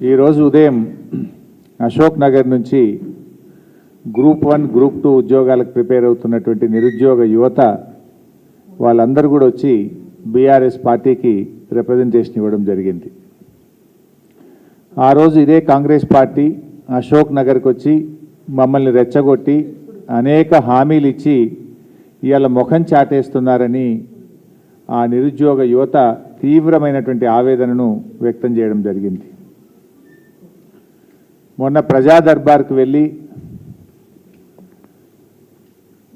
ఈరోజు ఉదయం అశోక్ నగర్ నుంచి గ్రూప్ వన్ గ్రూప్ టూ ఉద్యోగాలకు ప్రిపేర్ అవుతున్నటువంటి నిరుద్యోగ యువత వాళ్ళందరూ కూడా వచ్చి బీఆర్ఎస్ పార్టీకి రిప్రజెంటేషన్ ఇవ్వడం జరిగింది. ఆ రోజు ఇదే కాంగ్రెస్ పార్టీ అశోక్ నగర్కి వచ్చి మమ్మల్ని రెచ్చగొట్టి అనేక హామీలు ఇచ్చి ఇవాళ ముఖం చాటేస్తున్నారని ఆ నిరుద్యోగ యువత తీవ్రమైనటువంటి ఆవేదనను వ్యక్తం చేయడం జరిగింది. మొన్న ప్రజా దర్బార్కు వెళ్ళి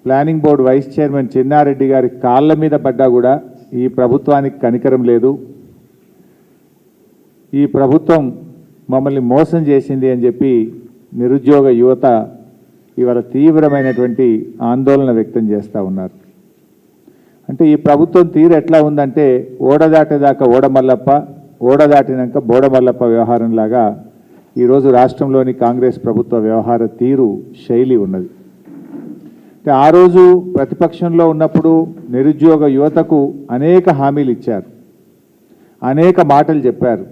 planning board vice chairman Chinnareddy గారి కాళ్ళ మీద పడ్డా కూడా ఈ ప్రభుత్వానికి కనికరం లేదు. ఈ ప్రభుత్వం మమ్మల్ని మోసం చేసింది అని చెప్పి నిరుద్యోగ యువత ఇవాళ తీవ్రమైనటువంటి ఆందోళన వ్యక్తం చేస్తూ ఉన్నారు. అంటే ఈ ప్రభుత్వం తీరు ఎట్లా ఉందంటే ఓడదాటేదాకా ఓడమల్లప్ప ఓడదాటినాక బోడమల్లప్ప వ్యవహారంలాగా ఈరోజు రాష్ట్రంలోని కాంగ్రెస్ ప్రభుత్వ వ్యవహార తీరు శైలి ఉన్నది. అంటే ఆ రోజు ప్రతిపక్షంలో ఉన్నప్పుడు నిరుద్యోగ యువతకు అనేక హామీలు ఇచ్చారు. అనేక మాటలు చెప్పారు.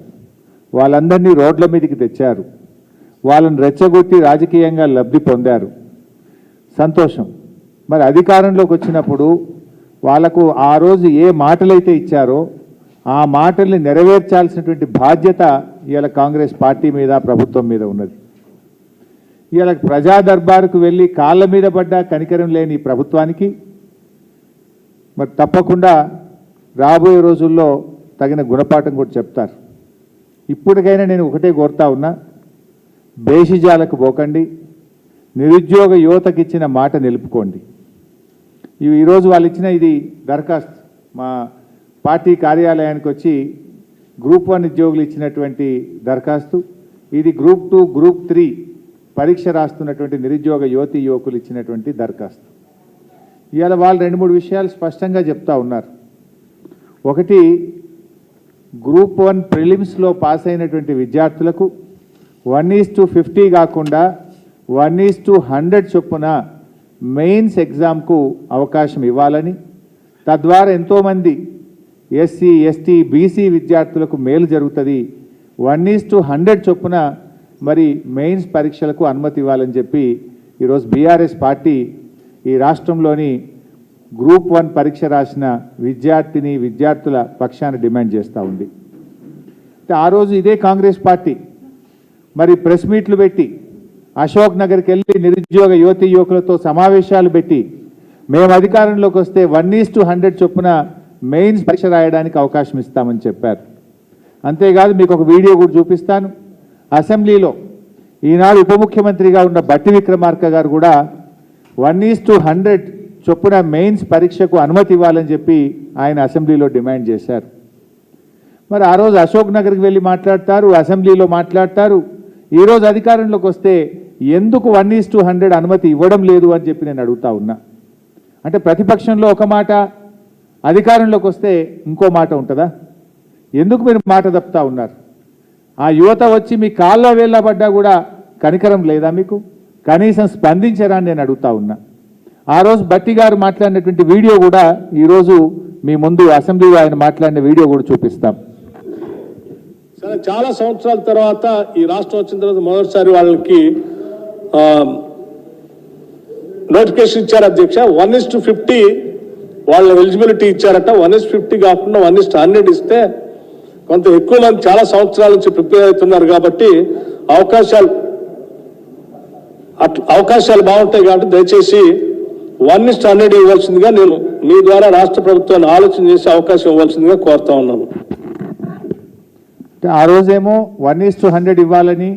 వాళ్ళందరినీ రోడ్ల మీదకి తెచ్చారు. వాళ్ళని రెచ్చగొట్టి రాజకీయంగా లబ్ధి పొందారు. సంతోషం. మరి అధికారంలోకి వచ్చినప్పుడు వాళ్ళకు ఆ రోజు ఏ మాటలైతే ఇచ్చారో ఆ మాటల్ని నెరవేర్చాల్సినటువంటి బాధ్యత ఇవాళ కాంగ్రెస్ పార్టీ మీద ప్రభుత్వం మీద ఉన్నది. ఇవాళ ప్రజా దర్బారుకు వెళ్ళి కాళ్ళ మీద పడ్డ కనికరం లేని ప్రభుత్వానికి మరి తప్పకుండా రాబోయే రోజుల్లో తగిన గుణపాఠం కూడా చెప్తారు. ఇప్పటికైనా నేను ఒకటే కోరుతా ఉన్నా బేషిజాలకు పోకండి నిరుద్యోగ యువతకి ఇచ్చిన మాట నిలుపుకోండి. ఇవి ఈరోజు వాళ్ళు ఇచ్చిన ఇది దరఖాస్తు. మా పార్టీ కార్యాలయానికి వచ్చి గ్రూప్ వన్ ఉద్యోగులు ఇచ్చినటువంటి దరఖాస్తు ఇది గ్రూప్ టూ గ్రూప్ త్రీ పరీక్ష రాస్తున్నటువంటి నిరుద్యోగ యువతి యువకులు ఇచ్చినటువంటి దరఖాస్తు. ఇవాళ వాళ్ళు రెండు మూడు విషయాలు స్పష్టంగా చెప్తా ఉన్నారు. ఒకటి గ్రూప్ వన్ ప్రిలిమ్స్లో పాస్ అయినటువంటి విద్యార్థులకు వన్ ఈజ్ టు ఫిఫ్టీ కాకుండా వన్ ఈజ్ టు హండ్రెడ్ చొప్పున మెయిన్స్ ఎగ్జామ్కు అవకాశం ఇవ్వాలని తద్వారా ఎంతోమంది ఎస్సీ ఎస్టీ బీసీ విద్యార్థులకు మేలు జరుగుతుంది. వన్ ఈజ్ టు హండ్రెడ్ చొప్పున మరి మెయిన్స్ పరీక్షలకు అనుమతి ఇవ్వాలని చెప్పి ఈరోజు బీఆర్ఎస్ పార్టీ ఈ రాష్ట్రంలోని గ్రూప్ వన్ పరీక్ష రాసిన విద్యార్థిని విద్యార్థుల పక్షాన డిమాండ్ చేస్తూ ఉంది. ఆ రోజు ఇదే కాంగ్రెస్ పార్టీ. మరి ప్రెస్ మీట్లు పెట్టి అశోక్ నగర్కి వెళ్ళి నిరుద్యోగ యువతి యువకులతో సమావేశాలు పెట్టి మేము అధికారంలోకి వస్తే వన్ ఈస్ టు హండ్రెడ్ చొప్పున మెయిన్స్ పరీక్ష రాయడానికి అవకాశం ఇస్తామని చెప్పారు. అంతేకాదు మీకు ఒక వీడియో కూడా చూపిస్తాను. అసెంబ్లీలో ఈనాడు ఉప ముఖ్యమంత్రిగా ఉన్న బట్టి విక్రమార్క గారు కూడా వన్ ఈస్ టు హండ్రెడ్ చొప్పున మెయిన్స్ పరీక్షకు అనుమతి ఇవ్వాలని చెప్పి ఆయన అసెంబ్లీలో డిమాండ్ చేశారు. మరి ఆ రోజు అశోక్ నగర్కి వెళ్ళి మాట్లాడతారు అసెంబ్లీలో మాట్లాడతారు. ఈరోజు అధికారంలోకి వస్తే ఎందుకు వన్ ఈస్ టు హండ్రెడ్ అనుమతి ఇవ్వడం లేదు అని చెప్పి నేను అడుగుతా ఉన్నా. అంటే ప్రతిపక్షంలో ఒక మాట అధికారంలోకి వస్తే ఇంకో మాట ఉంటుందా? ఎందుకు మీరు మాట తప్పుతా ఉన్నారు? ఆ యువత వచ్చి మీ కాళ్ళ వేళ్ళబడ్డా కూడా కనికరం లేదా మీకు? కనీసం స్పందించరా అని నేను అడుగుతా ఉన్నా. ఆ రోజు బట్టి గారు మాట్లాడినటువంటి వీడియో కూడా ఈరోజు మీ ముందు అసెంబ్లీలో ఆయన మాట్లాడిన వీడియో కూడా చూపిస్తాం. సరే చాలా సంవత్సరాల తర్వాత ఈ రాష్ట్రం వచ్చిన తర్వాత మొదటిసారి వాళ్ళకి నోటిఫికేషన్ ఇచ్చారు అధ్యక్ష. వన్ ఇస్ టు ఫిఫ్టీ వాళ్ళ ఎలిజిబిలిటీ ఇచ్చారట. వన్ ఇస్ ఫిఫ్టీ కాకుండా వన్ ఇస్ హండ్రెడ్ ఇస్తే కొంత ఎక్కువ మంది చాలా సంవత్సరాల నుంచి ప్రిపేర్ అవుతున్నారు కాబట్టి అవకాశాలు అట్ అవకాశాలు బాగుంటాయి కాబట్టి దయచేసి వన్ ఇస్ట్ హండ్రెడ్ ఇవ్వాల్సిందిగా నేను మీ ద్వారా రాష్ట్ర ప్రభుత్వాన్ని ఆలోచన చేసే అవకాశం ఇవ్వాల్సిందిగా కోరుతా ఉన్నాను. ఆ రోజేమో వన్ ఈస్ టు హండ్రెడ్ ఇవ్వాలని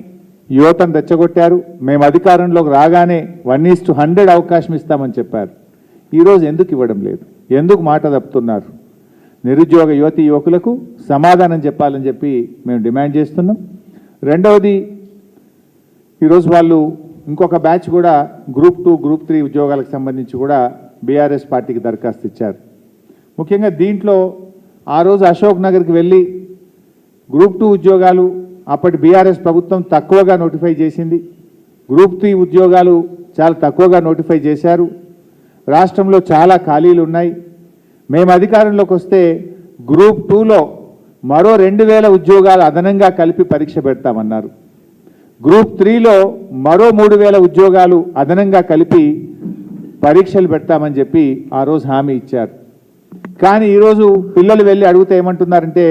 యువతను రెచ్చగొట్టారు. మేము అధికారంలోకి రాగానే వన్ ఈస్ టు హండ్రెడ్ అవకాశం ఇస్తామని చెప్పారు. ఈరోజు ఎందుకు ఇవ్వడం లేదు? ఎందుకు మాట తప్పుతున్నారు? నిరుద్యోగ యువతి యువకులకు సమాధానం చెప్పాలని చెప్పి మేము డిమాండ్ చేస్తున్నాం. రెండవది ఈరోజు వాళ్ళు ఇంకొక బ్యాచ్ కూడా గ్రూప్ టూ గ్రూప్ త్రీ ఉద్యోగాలకు సంబంధించి కూడా బీఆర్ఎస్ పార్టీకి దరఖాస్తు ఇచ్చారు. ముఖ్యంగా దీంట్లో ఆ రోజు అశోక్ నగర్కి వెళ్ళి గ్రూప్ టూ ఉద్యోగాలు అప్పటి బీఆర్ఎస్ ప్రభుత్వం తక్కువగా నోటిఫై చేసింది. గ్రూప్ త్రీ ఉద్యోగాలు చాలా తక్కువగా నోటిఫై చేశారు. రాష్ట్రంలో చాలా ఖాళీలు ఉన్నాయి. మేము అధికారంలోకి వస్తే గ్రూప్ టూలో మరో రెండు వేల ఉద్యోగాలు అదనంగా కలిపి పరీక్ష పెడతామన్నారు. గ్రూప్ త్రీలో మరో మూడు వేల ఉద్యోగాలు అదనంగా కలిపి పరీక్షలు పెడతామని చెప్పి ఆ రోజు హామీ ఇచ్చారు. కానీ ఈరోజు పిల్లలు వెళ్ళి అడిగితే ఏమంటున్నారంటే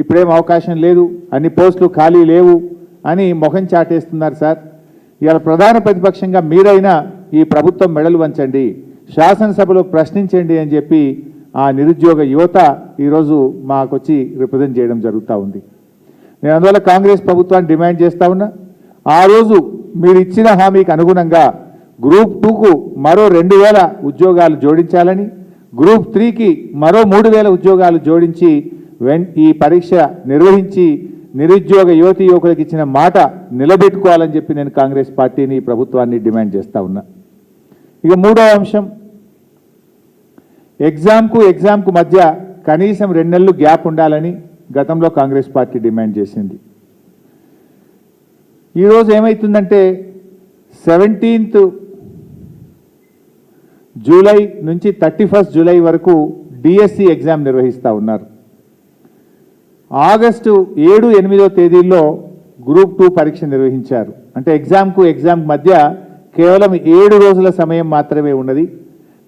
ఇప్పుడేం అవకాశం లేదు అన్ని పోస్టులు ఖాళీ లేవు అని మొహం చాటేస్తున్నారు సార్. ఇవాళ ప్రధాన ప్రతిపక్షంగా మీరైనా ఈ ప్రభుత్వం మెడలు వంచండి. శాసనసభలో ప్రశ్నించండి అని చెప్పి ఆ నిరుద్యోగ యువత ఈరోజు మాకొచ్చి రిప్రజెంట్ చేయడం జరుగుతూ ఉంది. నేను అందువల్ల కాంగ్రెస్ ప్రభుత్వాన్ని డిమాండ్ చేస్తా ఉన్నా. ఆ రోజు మీరు ఇచ్చిన హామీకి అనుగుణంగా గ్రూప్ టూకు మరో రెండు వేల ఉద్యోగాలు జోడించాలని గ్రూప్ త్రీకి మరో మూడు వేల ఉద్యోగాలు జోడించి వెన్ ఈ పరీక్ష నిర్వహించి నిరుద్యోగ యువతి యువకులకు ఇచ్చిన మాట నిలబెట్టుకోవాలని చెప్పి నేను కాంగ్రెస్ పార్టీని ప్రభుత్వాన్ని డిమాండ్ చేస్తా ఉన్నా. ఇక మూడవ అంశం ఎగ్జామ్కు ఎగ్జామ్కు మధ్య కనీసం రెండు నెలలు గ్యాప్ ఉండాలని గతంలో కాంగ్రెస్ పార్టీ డిమాండ్ చేసింది. ఈరోజు ఏమవుతుందంటే సెవెంటీన్త్ జూలై నుంచి థర్టీ ఫస్ట్ జూలై వరకు డిఎస్సి ఎగ్జామ్ నిర్వహిస్తూ ఉన్నారు. ఆగస్టు ఏడు ఎనిమిదో తేదీల్లో గ్రూప్ టూ పరీక్ష నిర్వహించారు. అంటే ఎగ్జామ్కు ఎగ్జామ్ మధ్య కేవలం ఏడు రోజుల సమయం మాత్రమే ఉన్నది.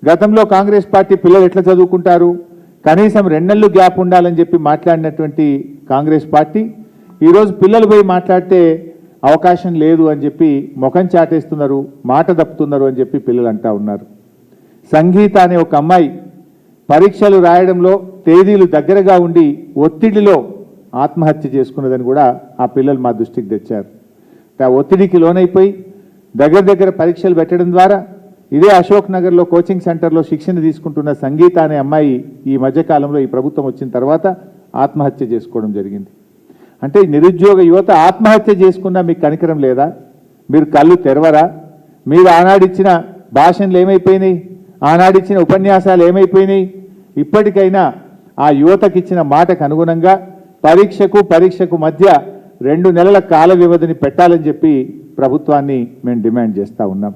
గతంలో కాంగ్రెస్ పార్టీ పిల్లలు ఎట్లా చదువుకుంటారు? కనీసం రెండెళ్ళు గ్యాప్ ఉండాలని చెప్పి మాట్లాడినటువంటి కాంగ్రెస్ పార్టీ ఈరోజు పిల్లలు పోయి మాట్లాడితే అవకాశం లేదు అని చెప్పి ముఖం చాటేస్తున్నారు మాట తప్పుతున్నారు అని చెప్పి పిల్లలు అంటా ఉన్నారు. సంగీత అనే ఒక అమ్మాయి పరీక్షలు రాయడంలో తేదీలు దగ్గరగా ఉండి ఒత్తిడిలో ఆత్మహత్య చేసుకున్నదని కూడా ఆ పిల్లలు మా దృష్టికి తెచ్చారు. ఆ ఒత్తిడికి లోనైపోయి దగ్గర దగ్గర పరీక్షలు పెట్టడం ద్వారా ఇదే అశోక్ నగర్లో కోచింగ్ సెంటర్లో శిక్షణ తీసుకుంటున్న సంగీత అనే అమ్మాయి ఈ మధ్యకాలంలో ఈ ప్రభుత్వం వచ్చిన తర్వాత ఆత్మహత్య చేసుకోవడం జరిగింది. అంటే నిరుద్యోగ యువత ఆత్మహత్య చేసుకున్నా మీకు కనికరం లేదా? మీరు కళ్ళు తెరవరా? మీరు ఆనాడిచ్చిన భాషణలు ఏమైపోయినాయి? ఆనాడిచ్చిన ఉపన్యాసాలు ఏమైపోయినాయి? ఇప్పటికైనా ఆ యువతకి ఇచ్చిన మాటకు అనుగుణంగా పరీక్షకు పరీక్షకు మధ్య రెండు నెలల కాల వ్యవధిని పెట్టాలని చెప్పి ప్రభుత్వాన్ని మేము డిమాండ్ చేస్తూ ఉన్నాం.